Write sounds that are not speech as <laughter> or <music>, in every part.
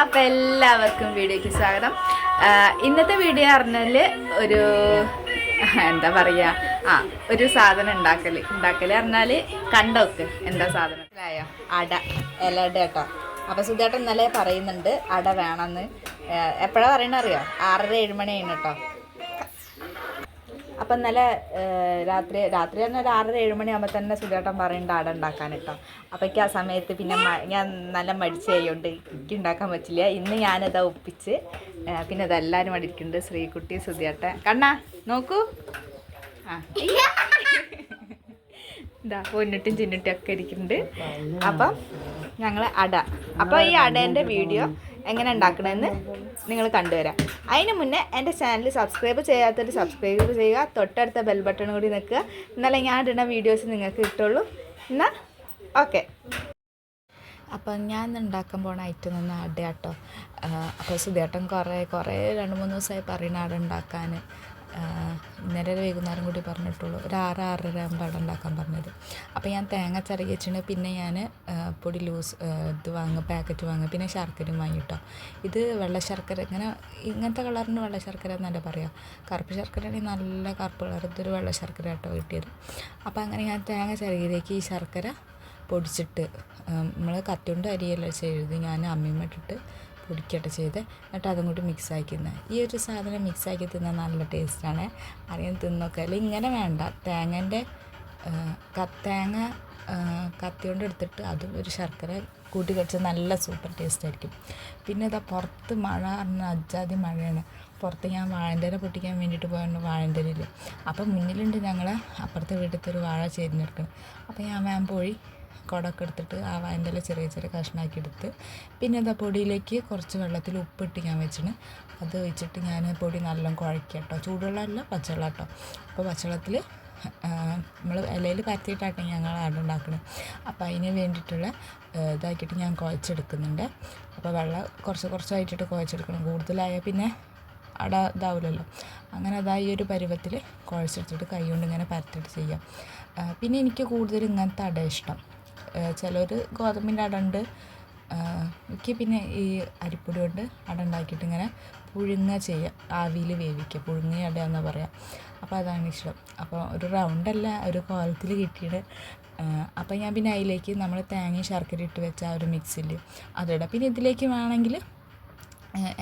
അപ്പം എല്ലാവർക്കും വീഡിയോയ്ക്ക് സ്വാഗതം. ഇന്നത്തെ വീഡിയോ പറഞ്ഞാൽ ഒരു എന്താ പറയുക ആ ഒരു സാധനം ഉണ്ടാക്കൽ ഉണ്ടാക്കൽ പറഞ്ഞാൽ കണ്ടോക്ക് എന്താ സാധനം മനസ്സിലായോ അട ഇലയുടെ കേട്ടോ. അപ്പോൾ സുധേട്ടൻ ഇന്നലെ പറയുന്നുണ്ട് അട വേണമെന്ന്. എപ്പോഴാണ് പറയണ അറിയോ? ആറര ഏഴ് മണി കഴിഞ്ഞിട്ടോ അപ്പം ഇന്നലെ രാത്രി രാത്രി തന്നെ ഒരു ആറര ഏഴ് മണിയാകുമ്പോൾ തന്നെ സുധേട്ടൻ പറയുന്നുണ്ട് ആട ഉണ്ടാക്കാൻ കേട്ടോ അപ്പോഴേക്ക് ആ സമയത്ത് പിന്നെ ഞാൻ നല്ല മടിച്ച് എനിക്ക് ഉണ്ടാക്കാൻ പറ്റില്ല. ഇന്ന് ഞാനത് ഒപ്പിച്ച് പിന്നെ അതെല്ലാവരും അടിക്കുന്നുണ്ട് ശ്രീകുട്ടി സുധിയേട്ടൻ കണ്ണാ നോക്കൂ. ആ. ഇതാ പൊന്നിട്ടും ചിന്നിട്ടും ഒക്കെ ഇരിക്കുന്നുണ്ട്. അപ്പം ഞങ്ങൾ അട. അപ്പോൾ ഈ അടേന്റെ വീഡിയോ എങ്ങനെ ഉണ്ടാക്കണമെന്ന് നിങ്ങൾ കണ്ടുവരാം. അതിന് മുന്നേ എന്റെ ചാനൽ സബ്സ്ക്രൈബ് ചെയ്യാത്തവർ സബ്സ്ക്രൈബ് ചെയ്യുക തൊട്ടടുത്ത ബെൽ ബട്ടൺ കൂടി നിൽക്കുക. എന്നാലേ ഞാൻ ഇടുന്ന വീഡിയോസ് നിങ്ങൾക്ക് കിട്ടുള്ളൂ. എന്നാൽ ഓക്കെ അപ്പം ഞാൻ ഉണ്ടാക്കാൻ പോണ ഐറ്റം ഒന്ന് അടയാട്ടോ അപ്പോൾ സുധേട്ടൻ കുറേ കുറേ രണ്ട് മൂന്ന് ദിവസമായി പറയുന്ന അട ഉണ്ടാക്കാൻ. ഇന്നലെ വൈകുന്നേരം കൂടി പറഞ്ഞിട്ടുള്ളൂ. ഒരു ആറ് ആറര ആകുമ്പോൾ അവിടെ ഉണ്ടാക്കാൻ പറഞ്ഞത്. അപ്പോൾ ഞാൻ തേങ്ങ ചിറകി പിന്നെ ഞാൻ പൊടി ലൂസ് ഇത് വാങ്ങുക പാക്കറ്റ് വാങ്ങുക പിന്നെ ശർക്കരയും വാങ്ങിട്ടോ. ഇത് വെള്ള ശർക്കര ഇങ്ങനെ ഇങ്ങനത്തെ കളറിന് വെള്ള ശർക്കര എന്നല്ല പറയുക കറുപ്പ് ശർക്കരയാണെങ്കിൽ നല്ല കറുപ്പ് കളർ ഇതൊരു വെള്ള ശർക്കര കേട്ടോ കിട്ടിയത്. അപ്പോൾ അങ്ങനെ ഞാൻ തേങ്ങ ചിറകിയിലേക്ക് ഈ ശർക്കര പൊടിച്ചിട്ട് നമ്മൾ കത്തുകൊണ്ട് അരിയല്ല ചെയ്ത് ഞാൻ അമ്മിമ്മട്ടിട്ട് പൊടിക്കട്ടെ ചെയ്ത് എന്നിട്ട് അതും കൂടി മിക്സ് ആക്കുന്നത് ഈ ഒരു സാധനം മിക്സ് ആക്കി തിന്നാൽ നല്ല ടേസ്റ്റാണ് അറിയാൻ തിന്നൊക്കെ. അല്ലെങ്കിൽ ഇങ്ങനെ വേണ്ട. തേങ്ങന്റെ തേങ്ങ കത്തി കൊണ്ട് എടുത്തിട്ട് അതും ഒരു ശർക്കര കൂട്ടി കഴിച്ചാൽ നല്ല സൂപ്പർ ടേസ്റ്റ് ആയിരിക്കും. പിന്നെ ഇതാ പുറത്ത് മഴ പറഞ്ഞാൽ അജാതി മഴയാണ്. പുറത്ത് ഞാൻ വാഴന്റെ പൊട്ടിക്കാൻ വേണ്ടിയിട്ട് പോയാണ് വാഴന്റെ അപ്പം മുന്നിലുണ്ട് ഞങ്ങൾ അപ്പുറത്തെ വീട്ടിലത്തെ ഒരു വാഴ ചേരിഞ്ഞെടുക്കണം. അപ്പോൾ ഞാൻ മാം പോയി കുടമൊക്കെ എടുത്തിട്ട് ആ വാന്റെ ചെറിയ ചെറിയ കഷ്ണമാക്കി എടുത്ത് പിന്നെ എന്താ പൊടിയിലേക്ക് കുറച്ച് വെള്ളത്തിൽ ഉപ്പിട്ട് ഞാൻ വെച്ചിന്. അത് വെച്ചിട്ട് ഞാൻ പൊടി നല്ലോണം കുഴക്കുക കേട്ടോ ചൂടുവെള്ളമല്ല പച്ചവെള്ളം കേട്ടോ അപ്പോൾ പച്ചവെള്ളത്തിൽ നമ്മൾ ഇലയിൽ പരത്തിയിട്ടാട്ടെ ഞങ്ങൾ ആട് ഉണ്ടാക്കുന്നത് അപ്പോൾ അതിന് വേണ്ടിയിട്ടുള്ള ഇതാക്കിയിട്ട് ഞാൻ കുഴച്ചെടുക്കുന്നുണ്ട്. അപ്പോൾ വെള്ളം കുറച്ച് കുറച്ചായിട്ടിട്ട് കുഴച്ചെടുക്കണം. കൂടുതലായാൽ പിന്നെ അട ഇതാവില്ലല്ലോ അങ്ങനെ അതാ ഈ ഒരു പരുവത്തിൽ കുഴച്ചെടുത്തിട്ട് കൈ കൊണ്ട് ഇങ്ങനെ പരത്തിട്ട് ചെയ്യാം. പിന്നെ എനിക്ക് കൂടുതൽ ഇങ്ങനത്തെ അട ഇഷ്ടം. ചിലർ ഗോതമ്പിന്റെ അടണ്ട് പിന്നെ ഈ അരിപ്പൊടി കൊണ്ട് അടണ്ടാക്കിയിട്ട് ഇങ്ങനെ പുഴുങ്ങ ചെയ്യുക ആവിയിൽ വേവിക്കുക പുഴുങ്ങിയ അട എന്ന് പറയുക അപ്പോൾ അതാണ് ഇഷ്ടം. അപ്പോൾ ഒരു റൗണ്ടല്ല ഒരു കോലത്തിൽ കിട്ടിയിട്ട് അപ്പോൾ ഞാൻ പിന്നെ അതിലേക്ക് നമ്മൾ തേങ്ങയും ശർക്കര ഇട്ട് വെച്ച ആ ഒരു മിക്സിൽ അതിടാം പിന്നെ ഇതിലേക്ക് വേണമെങ്കിൽ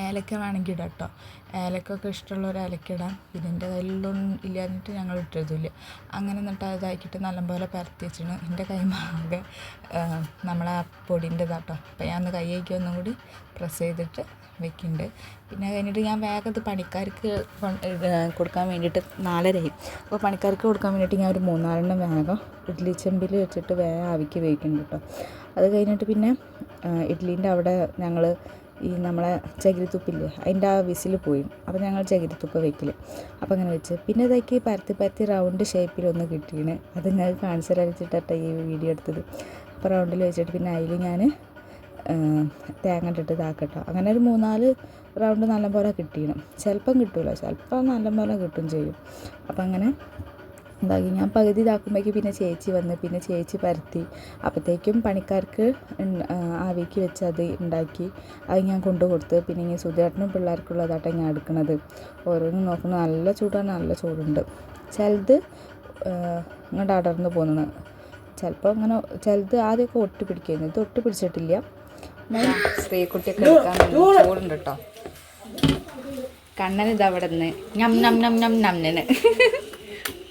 ഏലക്ക വേണമെങ്കിൽ ഇടാം കേട്ടോ ഏലക്കൊക്കെ ഇഷ്ടമുള്ളവർ ഏലക്ക ഇടാം. ഇതിന്റെ കയ്യിലൊന്നും ഇല്ലാഞ്ഞിട്ട് ഞങ്ങൾ ഇട്ടതുമില്ല. അങ്ങനെ എന്നിട്ട് അതാക്കിയിട്ട് നല്ലപോലെ പരത്തി വെച്ചിട്ട് എന്റെ കൈമാകെ നമ്മളെ ആ പൊടിന്റെ ഇതാട്ടോ അപ്പോൾ ഞാൻ ഒന്ന് കൈ ഒന്നും കൂടി പ്രസ് ചെയ്തിട്ട് വെക്കുന്നുണ്ട് പിന്നെ കഴിഞ്ഞിട്ട് ഞാൻ വേഗം പണിക്കാർക്ക് കൊടുക്കാൻ വേണ്ടിയിട്ട് നാലരയായി. അപ്പോൾ പണിക്കാർക്ക് കൊടുക്കാൻ വേണ്ടിയിട്ട് ഞാൻ ഒരു മൂന്നാലെണ്ണം വേഗം ഇഡ്ഡലി ചെമ്പിൽ വെച്ചിട്ട് വേഗം ആവിക്ക് വേവിക്കുന്നുണ്ട് കേട്ടോ. അത് കഴിഞ്ഞിട്ട് പിന്നെ ഇഡ്ഡലീന്റെ അവിടെ ഞങ്ങൾ ഈ നമ്മളെ ചകിരിത്തുപ്പില്ലേ അതിന്റെ ആ വിസിൽ പോയി. അപ്പോൾ ഞങ്ങൾ ചകിരിത്തുപ്പ് വെക്കൽ അപ്പോൾ അങ്ങനെ വെച്ച്. പിന്നെ ഇതാക്കി പരത്തി പരത്തി റൗണ്ട് ഷേപ്പിലൊന്ന് കിട്ടിയാണ് അത് ഞാൻ കാണിച്ചു തരാച്ചിട്ടാണ് ഈ വീഡിയോ എടുത്തത്. അപ്പോൾ റൗണ്ടിൽ വെച്ചിട്ട് പിന്നെ അതിൽ ഞാൻ തേങ്ങ ഇട്ടിട്ട് ഇതാക്കട്ടോ. അങ്ങനെ ഒരു മൂന്നാൽ റൗണ്ട് നല്ലപോലെ കിട്ടിയണം ചിലപ്പം കിട്ടില്ല ചിലപ്പം നല്ലപോലെ കിട്ടും ചെയ്യും. അപ്പം അങ്ങനെ ഇതാക്കി ഞാൻ പകുതി ഇതാക്കുമ്പോഴേക്ക് പിന്നെ ചേച്ചി വന്ന് പിന്നെ ചേച്ചി പരത്തി. അപ്പോഴത്തേക്കും പണിക്കാർക്ക് ആവിക്ക് വെച്ച് അത് ഉണ്ടാക്കി. അത് ഞാൻ കൊണ്ടു കൊടുത്ത് പിന്നെ ഇങ്ങനെ സുധേട്ടനും പിള്ളേർക്കുള്ളതാട്ടെ ഞാൻ എടുക്കുന്നത് ഓരോന്നും നോക്കുന്നത് നല്ല ചൂടാണ് നല്ല ചൂടുണ്ട്. ചിലത് ഇങ്ങോട്ട് അടർന്ന് പോകുന്നത് ചിലപ്പോൾ അങ്ങനെ ചിലത് ആദ്യമൊക്കെ ഒട്ടി പിടിക്കുന്നു ഇത് ഒട്ടി പിടിച്ചിട്ടില്ല. സ്ത്രീക്കുട്ടിയൊക്കെ എടുക്കാൻ ചൂടുണ്ട് കേട്ടോ. അവിടെ നിന്ന് ഞം നം നം നം നമ്നന്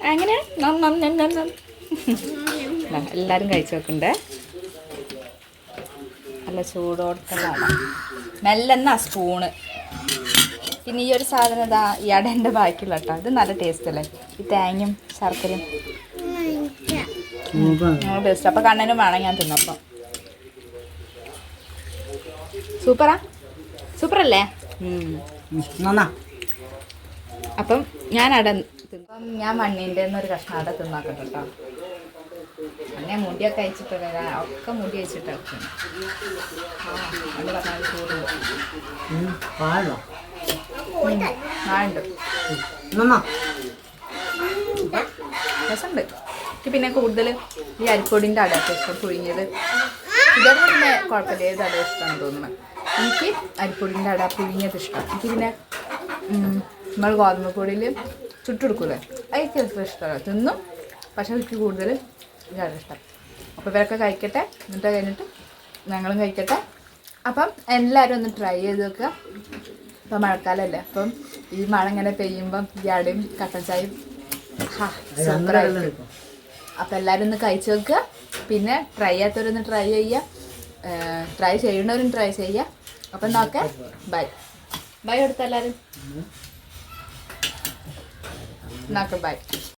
അങ്ങനെ <laughs> എല്ലാവരും കഴിച്ചു നോക്കണ്ടേ? നല്ല ചൂടോടുത്തതാണ് മെല്ലെന്ന സ്പൂണ്. പിന്നെ ഈ ഒരു സാധനം ഇതാ ഈ അടേന്റെ ബാക്കിയുള്ള കേട്ടോ ഇത് നല്ല ടേസ്റ്റ് അല്ലേ? ഈ തേങ്ങയും ശർക്കരയും. നല്ല ടേസ്റ്റ് അപ്പം കണ്ണനും വേണം ഞാൻ തിന്നപ്പം. സൂപ്പറാ? സൂപ്പറല്ലേ? അപ്പം ഞാൻ അട തിപ്പം ഞാൻ മണ്ണിന്റെ ഒരു കഷ്ണം അട തിന്നാക്കട്ടെ കേട്ടോ. അങ്ങനെ മുടിയൊക്കെ അയച്ചിട്ട് വരാം. ഒക്കെ മുടി അയച്ചിട്ട് അത് പറഞ്ഞാൽ രസമുണ്ട്. എനിക്ക് പിന്നെ കൂടുതൽ ഈ അരിപ്പൊടിന്റെ അടയൊക്കെ ഇഷ്ടം പുഴിഞ്ഞത് ഇതൊക്കെ പിന്നെ കുഴപ്പമില്ല. ഏത് അട ഇഷ്ടമാണ് തോന്നുന്നത് എനിക്ക് അരിപ്പൊടിന്റെ അട പുഴിഞ്ഞത് ഇഷ്ടം എനിക്ക് പിന്നെ നമ്മൾ ഗോതമ്പ് പൊടിയിൽ ചുട്ടെടുക്കൂലേ അതൊക്കെ ഇഷ്ടമല്ല തിന്നും പക്ഷെ എനിക്ക് കൂടുതൽ ഇതാണ് ഇഷ്ടം. അപ്പോൾ ഇവരൊക്കെ കഴിക്കട്ടെ? എന്നിട്ട് കഴിഞ്ഞിട്ട് ഞങ്ങളും കഴിക്കട്ടെ. അപ്പം എല്ലാവരും ഒന്ന് ട്രൈ ചെയ്ത് നോക്കുക. ഇപ്പം മഴക്കാലമല്ലേ അപ്പം ഈ മഴ ഇങ്ങനെ പെയ്യുമ്പം ഈ അടയും കട്ടൻ ചായയും സൂപ്പറായിരിക്കും അപ്പം എല്ലാവരും ഒന്ന് കഴിച്ച് നോക്കുക. പിന്നെ ട്രൈ ചെയ്യാത്തവരൊന്ന് ട്രൈ ചെയ്യുക. ട്രൈ ചെയ്യണവരും ട്രൈ ചെയ്യുക. അപ്പം നോക്കാം. ബൈ ബൈ കൊടുത്ത എല്ലാവരും. നോക്കെ ബൈ